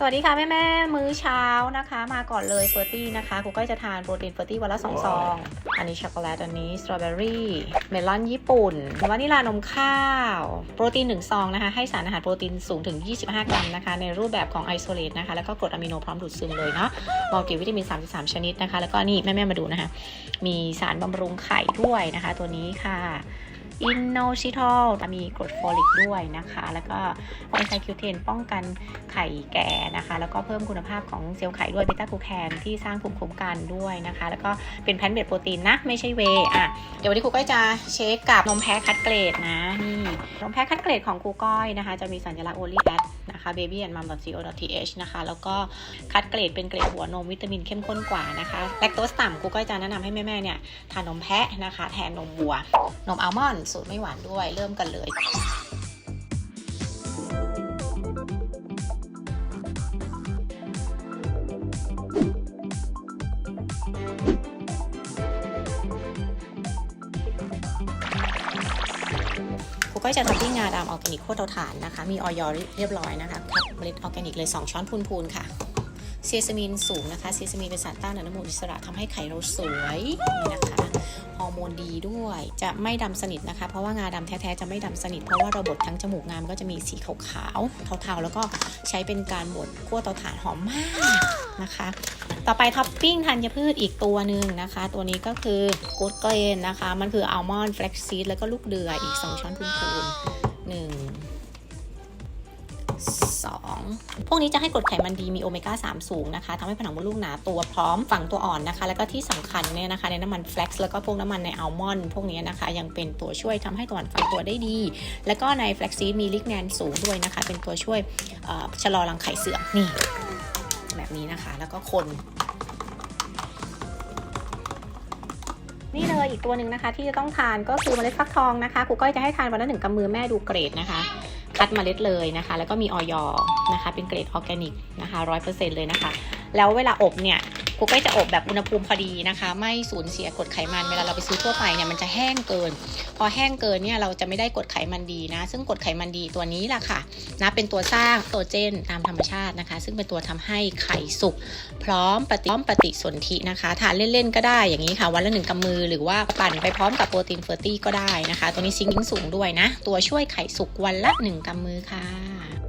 สวัสดีค่ะแม่แม่ๆมื้อเช้านะคะ มาก่อนเลยเฟอร์ตี้นะคะครูก็จะทานโปรตีนเฟอร์ตี้วันละสองซอง อันนี้ช็อกโกแลตอันนี้สตรอเบอรี่เมลอนญี่ปุ่นวานิลานมข้าว โปรตีน1ซองนะคะ ให้สารอาหารโปรตีนสูงถึง 25 กรัมนะคะ ในรูปแบบของไอโซเลตนะคะ แล้วก็กรดอะมิโนพร้อมดูดซึมเลยเนาะมัลติวิตามิน 33 ชนิดนะคะ แล้วก็นี่แม่ๆมาดูนะคะ มีสารบำรุงไข่ด้วยนะคะ ตัวนี้ค่ะ อินโนชิทอลมีกรดโฟลิกด้วยนะคะ แล้วก็ไวไซคิวเทนป้องกันไข่แก่นะคะ แล้วก็เพิ่มคุณภาพของเซลล์ไข่ด้วยเบต้ากูแคนที่สร้างภูมิคุ้มกันด้วยนะคะ แล้วก็เป็นแพนเบดโปรตีนนะ ไม่ใช่เวอะเดี๋ยววันนี้ครูก้อยจะเช็คกับนมแพ้คัดเกรดนะนี่นมแพ้คัดเกรดของครูก้อยนะคะ จะมีสัญลักษณ์ only at นะคะ baby and mom co th นะคะ แล้วก็คัดเกรดเป็นเกรดหัวนมวิตามินเข้มข้นกว่านะคะแลคโตสต่ำครูก้อยจะแนะนำให้แม่ๆเนี่ยทานนมแพะนะคะ แทนนมวัวนมอัลมอนด์สูตรไม่หวานด้วย เริ่มกันเลยครูก้จะทำที่งาดำออร์แกนิกโคตรเตาถ่านนะคะ มีออยเรียบร้อยนะคะคัดเมล็ดออร์แกนิกเลย 2 ช้อนพูนๆค่ะ เซซามินสูงนะคะ เซซามินเป็นสารต้านอนุมูลอิสระทำให้ไข่เราสวยนะคะ ฮอร์โมนดีด้วย จะไม่ดำสนิทนะคะ เพราะว่างาดำแท้ๆจะไม่ดำสนิท เพราะว่าเราบดทั้งจมูกงามก็จะมีสีขาวๆ เทาๆ แล้วก็ใช้เป็นการบดคั่วเตาถ่านหอมมากนะคะ ต่อไปท็อปปิ้งธัญพืชอีกตัวหนึ่งนะคะ ตัวนี้ก็คือกูดเกรนนะคะ มันคืออัลมอนด์แฟลกซีดแล้วก็ลูกเดือยอีก 2 ช้อนพูนๆหนึ่ง สองพวกนี้จะให้กรดไขมันดีมีโอเมก้า3 สูงนะคะทำให้ผนังมดลูกหนาตัวพร้อมฝังตัวอ่อนนะคะ แล้วก็ที่สำคัญเนี่ยนะคะในน้ำมันแฟลกซ์แล้วก็พวกน้ำมันในอัลมอนด์พวกนี้นะคะ ยังเป็นตัวช่วยทำให้ตัวอ่อนฝังตัวได้ดี แล้วก็ในแฟลกซีดมีลิกแนนสูงด้วยนะคะ เป็นตัวช่วยชะลอรังไข่เสื่อมนี่ แบบนี้นะคะแล้วก็คนนี่เลยอีกตัวหนึ่งนะคะที่จะต้องทานก็คือเมล็ดฟักทองนะคะครูก้อยจะให้ทานวันละหนึ่งกำมือแม่ดูเกรดนะคะ คัดเมล็ดเลยนะคะ แล้วก็มีออยนะคะ เป็นเกรดออร์แกนิกนะคะร้อยเปอร์เซ็นต์เลยนะคะ แล้วเวลาอบเนี่ย ก้อยจะอบแบบอุณหภูมิพอดีนะคะ ไม่สูญเสียกรดไขมันเวลาเราไปซื้อทั่วไปเนี่ยมันจะแห้งเกิน พอแห้งเกินเนี่ยเราจะไม่ได้กรดไขมันดีนะ ซึ่งกรดไขมันดีตัวนี้แหละค่ะนะเป็นตัวสร้างโตรเจนตามธรรมชาตินะคะ ซึ่งเป็นตัวทำให้ไข่สุกพร้อมปฏิพร้อมปฏิสนธินะคะทานเล่นๆก็ได้อย่างนี้ค่ะ วันละหนึ่งกำมือหรือว่าปั่นไปพร้อมกับโปรตีนเฟอร์ตี้ก็ได้นะคะ ตัวนี้ซิงค์สูงด้วยนะ ตัวช่วยไข่สุกวันละหนึ่งกำมือค่ะ